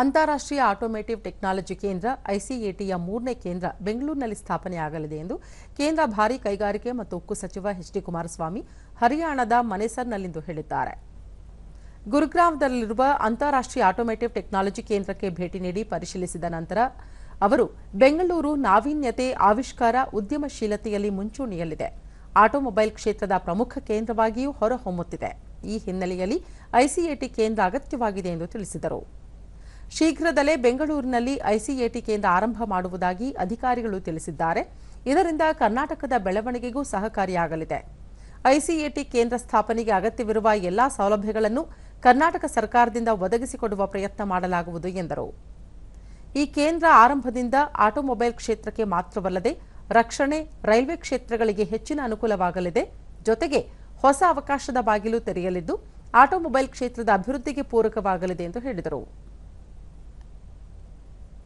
ಅಂತಾರಾಷ್ಟ್ರೀಯ automotive technology ಕೇಂದ್ರ ಐಸಿಎಟಿಯ ಮೂರನೇ ಕೇಂದ್ರ ಬೆಂಗಳೂರಿನಲ್ಲಿ ಸ್ಥಾಪನೆಯಾಗಲಿದೆ ಎಂದು ಕೇಂದ್ರ ಭಾರೀ ಕೈಗಾರಿಕೆ ಮತ್ತು ಉಕ್ಕು ಸಚಿವ ಎಚ್ ಡಿ ಕುಮಾರಸ್ವಾಮಿ ಹರಿಯಾಣದ ಮನೇಸರ್ನಲ್ಲಿಂದು ಹೇಳಿದ್ದಾರೆ. ಗುರುಗ್ರಾಮದಲ್ಲಿರುವ ಅಂತಾರಾಷ್ಟ್ರೀಯ ಆಟೋಮೇಟಿವ್ ಟೆಕ್ನಾಲಜಿ ಕೇಂದ್ರಕ್ಕೆ ಭೇಟಿ ನೀಡಿ ಪರಿಶೀಲಿಸಿದ ನಂತರ ಅವರು, ಬೆಂಗಳೂರು ನಾವೀನ್ಯತೆ, ಆವಿಷ್ಕಾರ, ಉದ್ಯಮಶೀಲತೆಯಲ್ಲಿ ಮುಂಚೂಣಿಯಲ್ಲಿದೆ. ಆಟೋಮೊಬೈಲ್ ಕ್ಷೇತ್ರದ ಪ್ರಮುಖ ಕೇಂದ್ರವಾಗಿಯೂ ಹೊರಹೊಮ್ಮುತ್ತಿದೆ. ಈ ಹಿನ್ನೆಲೆಯಲ್ಲಿ ಐಸಿಎಟಿ ಕೇಂದ್ರ ಅಗತ್ಯವಾಗಿದೆ ಎಂದು ತಿಳಿಸಿದರು. ಶೀಘ್ರದಲ್ಲೇ ಬೆಂಗಳೂರಿನಲ್ಲಿ ಐಸಿಎಟಿ ಕೇಂದ್ರ ಆರಂಭ ಮಾಡುವುದಾಗಿ ಅಧಿಕಾರಿಗಳು ತಿಳಿಸಿದ್ದಾರೆ. ಇದರಿಂದ ಕರ್ನಾಟಕದ ಬೆಳವಣಿಗೆಗೂ ಸಹಕಾರಿಯಾಗಲಿದೆ. ಐಸಿಎಟಿ ಕೇಂದ್ರ ಸ್ಥಾಪನೆಗೆ ಅಗತ್ಯವಿರುವ ಎಲ್ಲಾ ಸೌಲಭ್ಯಗಳನ್ನು ಕರ್ನಾಟಕ ಸರ್ಕಾರದಿಂದ ಒದಗಿಸಿಕೊಡುವ ಪ್ರಯತ್ನ ಮಾಡಲಾಗುವುದು ಎಂದರು. ಈ ಕೇಂದ್ರ ಆರಂಭದಿಂದ ಆಟೋಮೊಬೈಲ್ ಕ್ಷೇತ್ರಕ್ಕೆ ಮಾತ್ರವಲ್ಲದೆ ರಕ್ಷಣೆ, ರೈಲ್ವೆ ಕ್ಷೇತ್ರಗಳಿಗೆ ಹೆಚ್ಚಿನ ಅನುಕೂಲವಾಗಲಿದೆ. ಜೊತೆಗೆ ಹೊಸ ಅವಕಾಶದ ಬಾಗಿಲು ತೆರೆಯಲಿದ್ದು, ಆಟೋಮೊಬೈಲ್ ಕ್ಷೇತ್ರದ ಅಭಿವೃದ್ಧಿಗೆ ಪೂರಕವಾಗಲಿದೆ ಎಂದು ಹೇಳಿದರು.